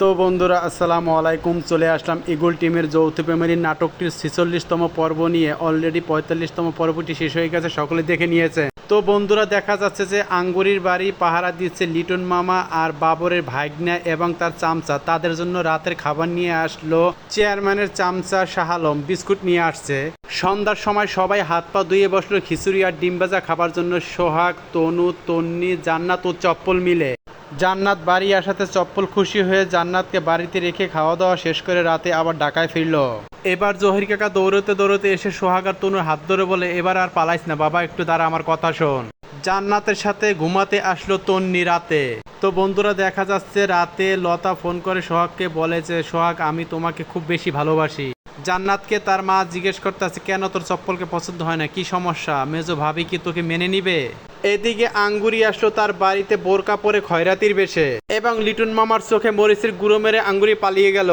তো বন্ধুরা, আসসালামু আলাইকুম। চলে আসলাম ইগুল টিমের যৌথ প্রেমের নাটকটির ছেচল্লিশতম পর্ব নিয়ে। অলরেডি পঁয়তাল্লিশতম পর্বটি শেষ হয়ে গেছে, সকলে দেখে নিয়েছে। তো বন্ধুরা, দেখা যাচ্ছে যে আঙ্গুরির বাড়ি পাহারা দিচ্ছে লিটন মামা আর বাবরের ভাগ্না এবং তার চামচা। তাদের জন্য রাতের খাবার নিয়ে আসলো চেয়ারম্যানের চামচা শাহ আলম বিস্কুট নিয়ে আসছে। সন্ধ্যার সময় সবাই হাত পা ধুয়ে বসল খিচুড়ি আর ডিম ভাজা খাবার জন্য সোহাগ, তনু, তন্নি, জান্নাত ও চপ্পল মিলে। জান্নাত বাড়ি আসাতে চপ্পল খুশি হয়ে জান্নাতকে বাড়িতে রেখে খাওয়া দাওয়া শেষ করে রাতে আবার ঢাকায় ফিরল। এবার জহির কাকা দৌড়তে দৌড়তে এসে সোহাগ আর তনুর হাত ধরে বলে, এবার আর পালাইস না বাবা, একটু দাঁড়া, আমার কথা শোন। জান্নাতের সাথে ঘুমাতে আসলো তন্নি রাতে। তো বন্ধুরা, দেখা যাচ্ছে রাতে লতা ফোন করে সোহাগকে বলে যে, সোহাগ, আমি তোমাকে খুব বেশি ভালোবাসি। জান্নাতকে তার মা জিজ্ঞেস করতে আছে কেন তোর চপ্পলকে পছন্দ হয় না? কি সমস্যা? মেজো ভাবি কি তোকে মেনে নিবে? এদিকে আঙ্গুরি আসলো তার বাড়িতে বোরকা পরে খয়রাতির বেশে এবং লিটন মামার চোখে মরিচের গুঁড়ো মেরে আঙ্গুরি পালিয়ে গেল।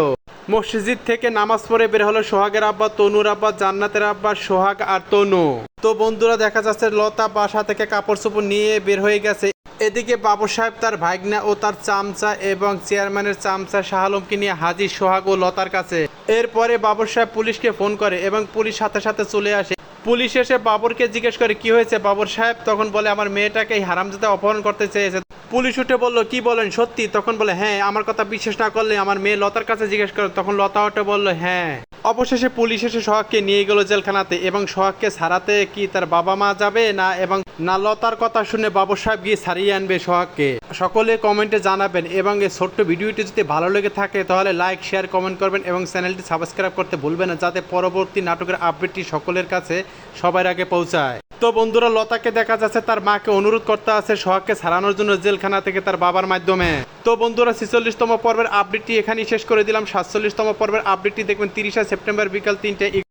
মসজিদ থেকে নামাজ পড়ে বের হলো সোহাগের আব্বা, তনুর আব্বা, জান্নাতের আব্বা, সোহাগ আর তনু। তো বন্ধুরা, দেখা যাচ্ছে লতা বাসা থেকে কাপড় চোপড় নিয়ে বের হয়ে গেছে। এদিকে বাবু সাহেব তার ভাগনা ও তার চামচা এবং চেয়ারম্যানের চামচা শাহ আলমকে নিয়ে হাজির সোহাগ ও লতার কাছে। এরপরে বাবর সাহেব পুলিশকে ফোন করে এবং পুলিশ সাথে সাথে চলে আসে। পুলিশ এসে বাবরকে জিজ্ঞেস করে, কি হয়েছে বাবর সাহেব? তখন বলে, আমার মেয়েটাকে এই হারামজাদা অপহরণ করতে চেয়েছে। পুলিশ উঠে বলল, কি বলেন, সত্যি? তখন বলে হ্যাঁ আমার কথা বিশ্বাস না করলে আমার মেয়ে লতার কাছে জিজ্ঞেস করে। তখন লতা উঠে বলল হ্যাঁ। অবশেষে পুলিশ এসে সোহাগকে নিয়ে গেল জেলখানাতে এবং সোহাগকে ছাড়াতে কি তার বাবা মা যাবে না এবং না লতার কথা শুনে বাবু সাহেব গিয়ে ছাড়িয়ে আনবে সোহাগকে? সকলে কমেন্টে জানাবেন এবং এই ছোট্ট ভিডিওটি যদি ভালো লেগে থাকে তাহলে লাইক, শেয়ার, কমেন্ট করবেন এবং চ্যানেলটি সাবস্ক্রাইব করতে ভুলবেন না যাতে পরবর্তী নাটকের আপডেটটি সকলের কাছে সবার আগে পৌঁছায়। তো বন্ধুরা, লতাকে দেখা যাচ্ছে তার মাকে অনুরোধ করতে আছে সোহাগকে ছাড়ানোর জন্য জেলখানা থেকে তার বাবার মাধ্যমে। তো বন্ধুরা, ছেচল্লিশতম পর্বের আপডেটটি এখানেই শেষ করে দিলাম। সাতচল্লিশতম পর্বের আপডেটটি দেখবেন তিরিশে সেপ্টেম্বর বিকাল তিনটে।